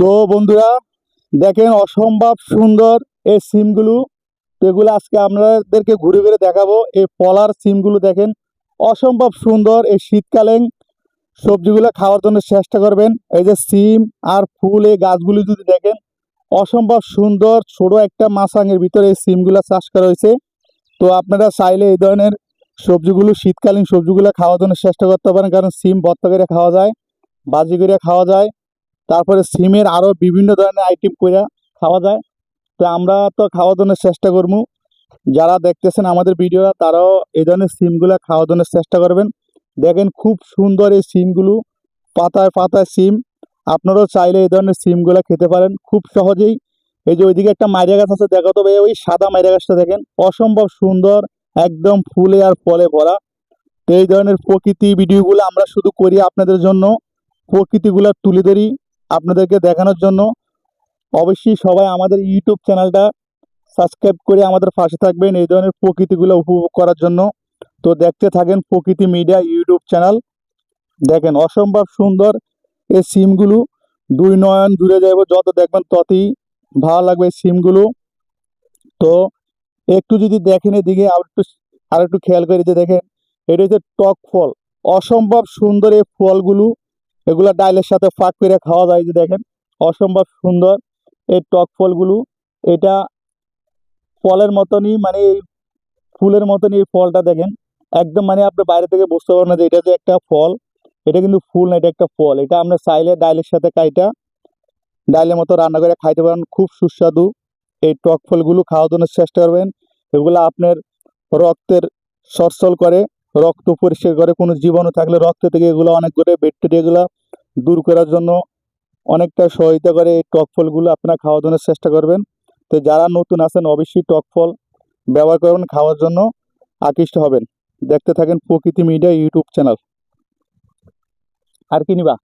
তো বন্ধুরা, দেখেন অসম্ভব সুন্দর এই সিমগুলো। তো এগুলো আজকে আপনাদেরকে ঘুরে ঘুরে দেখাবো। এই পলার সিমগুলো দেখেন, অসম্ভব সুন্দর এই শীতকালে সবজিগুলো খাওয়ার জন্য চেষ্টা করবেন। এই যে সিম আর ফুল এই গাছগুলি যদি দেখেন, অসম্ভব সুন্দর ছোট একটা মাছাঙের ভিতরে এই সিমগুলো চাষ করা হয়েছে। তো আপনারা চাইলে এই ধরনের সবজিগুলো, শীতকালীন সবজিগুলো খাওয়ার জন্য চেষ্টা করতে পারেন, কারণ সিম ভর্তা করে খাওয়া যায়, বাজি করে খাওয়া যায়। তারপরে সিমের আরও বিভিন্ন ধরনের আইটেম করে খাওয়া যায়। তো আমরা তো খাওয়ার জন্য চেষ্টা করব। যারা দেখতেছেন আমাদের ভিডিওটা, তারাও এই ধরনের সিমগুলো খাওয়ার জন্য চেষ্টা করবেন। দেখেন খুব সুন্দর এই সিমগুলো, পাতায় পাতায় সিম। আপনারাও চাইলে এই ধরনের সিমগুলো খেতে পারেন, খুব সহজেই। এই যে ওইদিকে একটা মাইরা গাছ আছে, দেখো তো ওই সাদা মাইরা গাছটা দেখেন। অসম্ভব সুন্দর, একদম ফুলে আর ফলে ভরা। তো এই ধরনের প্রকৃতি ভিডিওগুলো আমরা শুধু করি আপনাদের জন্য। প্রকৃতিগুলো তুলে ধরি। আপনাদেরকে দেখানোর জন্য অবশ্যই সবাই আমাদের ইউটিউব চ্যানেলটা সাবস্ক্রাইব করে আমাদের পাশে থাকবেন, এই ধরনের প্রকৃতিগুলো উপভোগ করার জন্য। তো দেখতে থাকেন প্রকৃতি মিডিয়া ইউটিউব চ্যানেল। দেখেন, অসম্ভব সুন্দর এই সিমগুলো। দুই নয়ন জুড়ে যাব যত দেখবেন ততই ভালো লাগবে এই সিমগুলো। তো একটু যদি দেখেন এদিকে, আর একটু আর একটু খেয়াল করে যে দেখেন, এটা হচ্ছে টক ফল। অসম্ভব সুন্দর এই ফলগুলো। এগুলা ডাইলের সাথে ফাঁক করে খাওয়া যায় যে দেখেন, অসম্ভব সুন্দর এই টক ফলগুলো। এটা ফলের মতনই মানে ফুলের মতনই এই ফলটা দেখেন। একদম মানে আপনি বাইরে থেকে বুঝতে পারবেন না যে এটা যে একটা ফল, এটা কিন্তু ফুল না, এটা একটা ফল। এটা আমরা চাইলে ডাইলের সাথে কাইটা, ডাইলের মতো রান্না করে খাইতে পারেন। খুব সুস্বাদু এই টক ফলগুলো, খাওয়ার জন্য চেষ্টা করবেন। এগুলো আপনার রক্তের সরসল করে রক্ত পরিষ্কার করে, কোনো জীবাণু থাকলে রক্ত থেকে এগুলো অনেক করে ব্যাকটেরিয়াগুলো দূর করার জন্য অনেকটা সহায়তা করে এই টক ফলগুলো আপনারা খাওয়ার জন্য চেষ্টা করবেন। তো যারা নতুন আছেন, অবশ্যই টক ফল ব্যবহার করবেন, খাওয়ার জন্য আকৃষ্ট হবেন। দেখতে থাকেন প্রকৃতি মিডিয়া ইউটিউব চ্যানেল। আর কি নিবা?